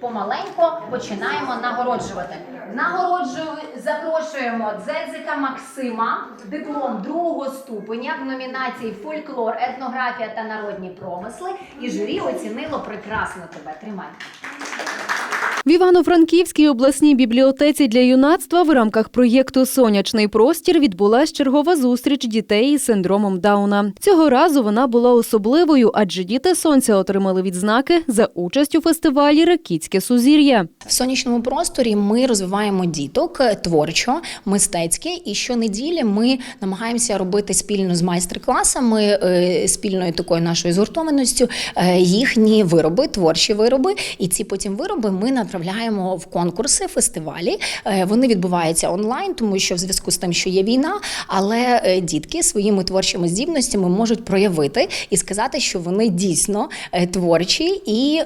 помаленько починаємо нагороджувати. Нагороджую, запрошуємо Дзедзика Максима, диплом другого ступеня в номінації Фольклор, етнографія та народні промисли. І журі оцінило прекрасно тебе. Тримай. В Івано-Франківській обласній бібліотеці для юнацтва в рамках проєкту Сонячний простір відбулась чергова зустріч дітей із синдромом Дауна. Цього разу вона була особливою, адже діти сонця отримали відзнаки за участь у фестивалі Ракітське сузір'я. В сонячному просторі ми розвиваємо діток е, творчо, мистецьки, і щонеділі ми намагаємося робити спільно з майстер-класами, е, спільною такою нашою згуртованістю е, їхні вироби, творчі вироби. І ці потім вироби ми направляємо в конкурси, фестивалі. Е, Вони відбуваються онлайн, тому що в зв'язку з тим, що є війна, але е, дітки своїми творчими здібностями можуть проявити і сказати, що вони дійсно е, творчі, і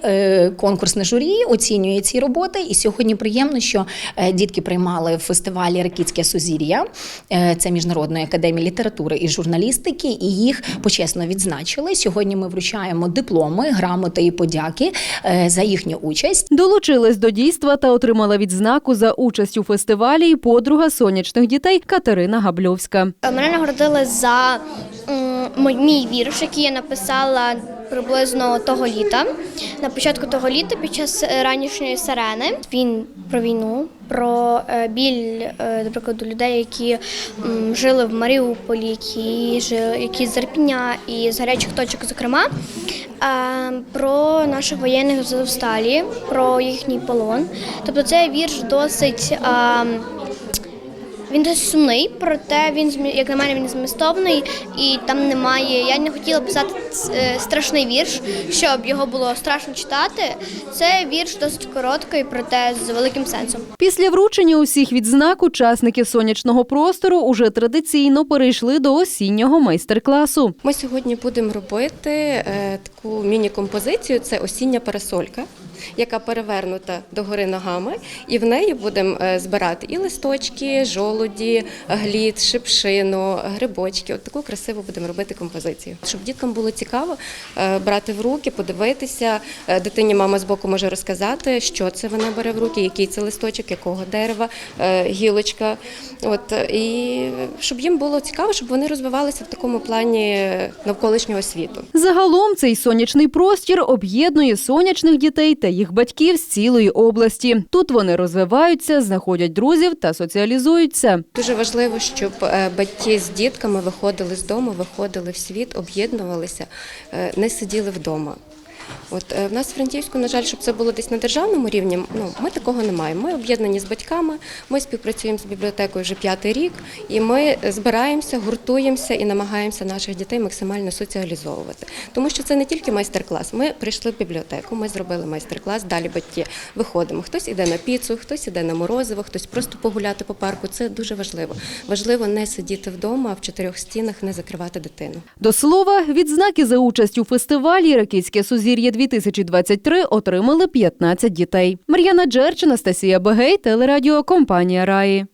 конкурсне журі оцінює ці роботи. І сьогодні приємно, що дітки приймали в фестивалі Ракітське сузір'я, це міжнародної академії літератури і журналістики, і їх почесно відзначили. Сьогодні ми вручаємо дипломи, грамоти і подяки за їхню участь. Долучилась до дійства та отримала відзнаку за участь у фестивалі і подруга сонячних дітей Катерина Габльовська. Мене нагородили за мій вірш, який я написала приблизно того літа. На початку того літа, під час е, ранішньої сирени, він про війну, про е, біль, е, до прикладу, людей, які жили в Маріуполі, які жили, які з Ірпіня і з гарячих точок, зокрема. Е, Про наших воєнних з Азовсталі, про їхній полон. Тобто цей вірш досить. Він досить сумний, проте він як на мене він змістовний і там немає. Я не хотіла писати е, страшний вірш, щоб його було страшно читати. Це вірш досить короткий, проте з великим сенсом. Після вручення усіх відзнак учасники сонячного простору уже традиційно перейшли до осіннього майстер-класу. Ми сьогодні будемо робити е, таку міні-композицію. Це осіння парасолька, яка перевернута догори ногами, і в неї будемо е, збирати і листочки, жолуді, глід, шипшину, грибочки. От таку красиву будемо робити композицію. Щоб діткам було цікаво е, брати в руки, подивитися. Е, Дитині мама збоку може розказати, що це вона бере в руки, який це листочок, якого дерева, гілочка. От і щоб їм було цікаво, щоб вони розвивалися в такому плані навколишнього світу. Загалом цей сонячний простір об'єднує сонячних дітей та їх батьків з цілої області. Тут вони розвиваються, знаходять друзів та соціалізуються. Дуже важливо, щоб е, батьки з дітками виходили з дому, виходили в світ, об'єднувалися, е, не сиділи вдома. От е, в нас в Франківську, на жаль, щоб це було десь на державному рівні, ну ми такого не маємо. Ми об'єднані з батьками, ми співпрацюємо з бібліотекою вже п'ятий рік, і ми збираємося, гуртуємося і намагаємося наших дітей максимально соціалізовувати. Тому що це не тільки майстер-клас. Ми прийшли в бібліотеку, ми зробили майстер-клас. Далі батьки виходимо. Хтось іде на піцу, хтось іде на морозиво, хтось просто погуляти по парку. Це дуже важливо. Важливо не сидіти вдома, в чотирьох стінах не закривати дитину. До слова, відзнаки за участь у фестивалі Ракітське сузір'я 2023 отримали 15 дітей. Мар'яна Джерч, Анастасія Бегей, телерадіокомпанія Раї.